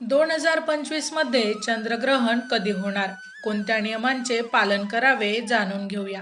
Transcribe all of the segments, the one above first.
दोन हजार पंचवीसमध्ये चंद्रग्रहण कधी होणार? कोणत्या नियमांचे पालन करावे जाणून घेऊया.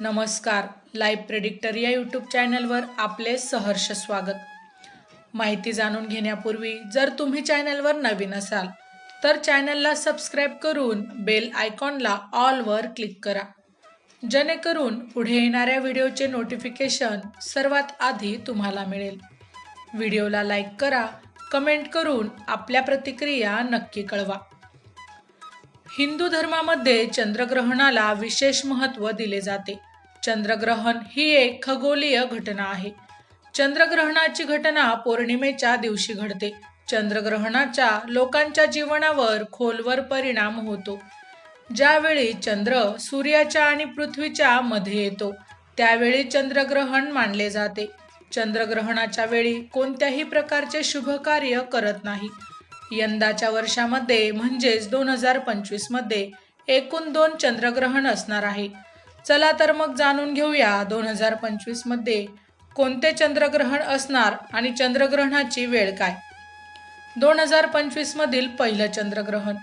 नमस्कार. लाईव्ह प्रेडिक्टर या यूट्यूब चॅनलवर आपले सहर्ष स्वागत. माहिती जाणून घेण्यापूर्वी जर तुम्ही चॅनलवर नवीन असाल तर चॅनलला सबस्क्राईब करून बेल आयकॉनला ऑलवर क्लिक करा. जेणेकरून पुढे येणाऱ्या व्हिडिओचे नोटिफिकेशन सर्वात आधी तुम्हाला मिळेल. व्हिडिओला लाईक करा कमेंट करून आपल्या प्रतिक्रिया नक्की कळवा. हिंदू धर्मामध्ये चंद्रग्रहणाला विशेष महत्त्व दिले जाते. चंद्रग्रहण ही एक खगोलीय घटना आहे. चंद्रग्रहणाची घटना पौर्णिमेच्या दिवशी घडते. चंद्रग्रहणाचा लोकांच्या जीवनावर खोलवर परिणाम होतो. ज्यावेळी चंद्र सूर्याच्या आणि पृथ्वीच्या मध्ये येतो त्यावेळी चंद्रग्रहण मानले जाते. चंद्रग्रहणाच्या वेळी कोणत्याही प्रकारचे शुभ कार्य करत नाही. यंदाच्या वर्षामध्ये म्हणजेच दोन हजार पंचवीसमध्ये एकूण दोन चंद्रग्रहण असणार आहे. चला तर मग जाणून घेऊया दोन हजार पंचवीसमध्ये कोणते चंद्रग्रहण असणार आणि चंद्रग्रहणाची वेळ काय. दोन हजार पंचवीसमधील पहिलं चंद्रग्रहण.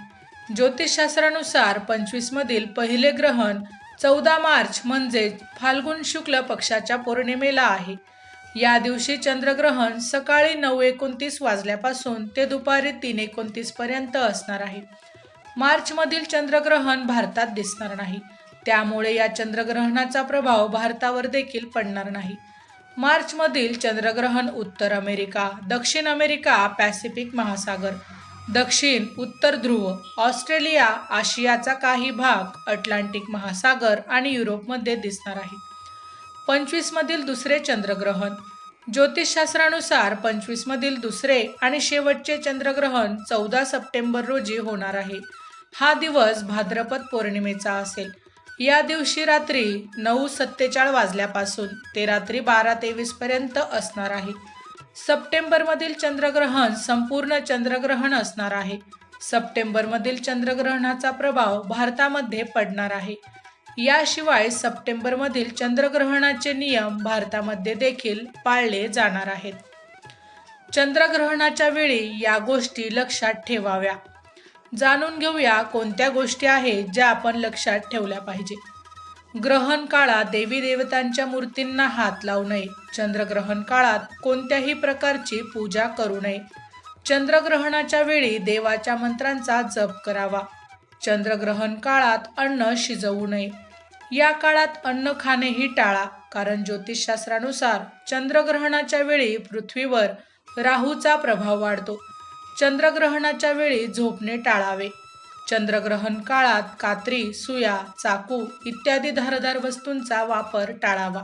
ज्योतिषशास्त्रानुसार पंचवीसमधील पहिले ग्रहण चौदा मार्च म्हणजेच फाल्गुन शुक्ल पक्षाच्या पौर्णिमेला आहे. या दिवशी चंद्रग्रहण सकाळी नऊ एकोणतीस वाजल्यापासून ते दुपारी तीन एकोणतीस पर्यंत असणार आहे. मार्चमधील चंद्रग्रहण भारतात दिसणार नाही. त्यामुळे या चंद्रग्रहणाचा प्रभाव भारतावर देखील पडणार नाही. मार्चमधील चंद्रग्रहण उत्तर अमेरिका दक्षिण अमेरिका पॅसिफिक महासागर दक्षिण उत्तर ध्रुव ऑस्ट्रेलिया आशियाचा काही भाग अटलांटिक महासागर आणि युरोपमध्ये दिसणार आहे. पंचवीसमधील दुसरे चंद्रग्रहण. ज्योतिषशास्त्रानुसार पंचवीसमधील दुसरे आणि शेवटचे चंद्रग्रहण चौदा सप्टेंबर रोजी होणार आहे. हा दिवस भाद्रपद पौर्णिमेचा असेल. या दिवशी रात्री नऊ सत्तेचाळ वाजल्यापासून ते रात्री बारा तेवीसपर्यंत असणार आहे. सप्टेंबरमधील चंद्रग्रहण संपूर्ण चंद्रग्रहण असणार आहे. सप्टेंबरमधील चंद्रग्रहणाचा प्रभाव भारतामध्ये पडणार आहे. याशिवाय सप्टेंबरमधील चंद्रग्रहणाचे नियम भारतामध्ये देखील पाळले जाणार आहेत. चंद्रग्रहणाच्या वेळी या गोष्टी लक्षात ठेवाव्या. जाणून घेऊया कोणत्या गोष्टी आहेत ज्या आपण लक्षात ठेवल्या पाहिजे. ग्रहण काळात देवी देवतांच्या मूर्तींना हात लावू नये. चंद्रग्रहण काळात कोणत्याही प्रकारची पूजा करू नये. चंद्रग्रहणाच्या वेळी देवाच्या मंत्रांचा जप करावा. चंद्रग्रहण काळात अन्न शिजवू नये. या काळात अन्न खाणेही टाळा कारण ज्योतिषशास्त्रानुसार चंद्रग्रहणाच्या वेळी पृथ्वीवर राहूचा प्रभाव वाढतो. चंद्रग्रहणाच्या वेळी झोपणे टाळावे. चंद्रग्रहण काळात कात्री सुया चाकू इत्यादी धारदार वस्तूंचा वापर टाळावा.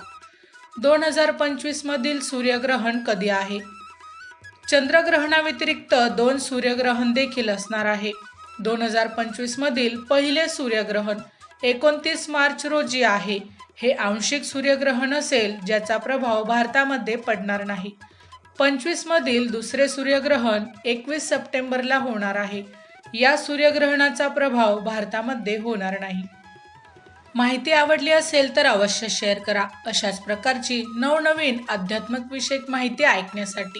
दोन हजार पंचवीसमधील सूर्यग्रहण कधी आहे? चंद्रग्रहणाव्यतिरिक्त दोन सूर्यग्रहण देखील असणार आहे. दोन हजार पंचवीसमधील पहिले सूर्यग्रहण एकोणतीस मार्च रोजी आहे. हे आंशिक सूर्यग्रहण असेल ज्याचा प्रभाव भारतामध्ये पडणार नाही. पंचवीसमधील दुसरे सूर्यग्रहण एकवीस सप्टेंबरला होणार आहे. या सूर्यग्रहणाचा प्रभाव भारतामध्ये होणार नाही. माहिती आवडली असेल तर अवश्य शेअर करा. अशाच प्रकारची नवनवीन आध्यात्मिक विषयक माहिती ऐकण्यासाठी.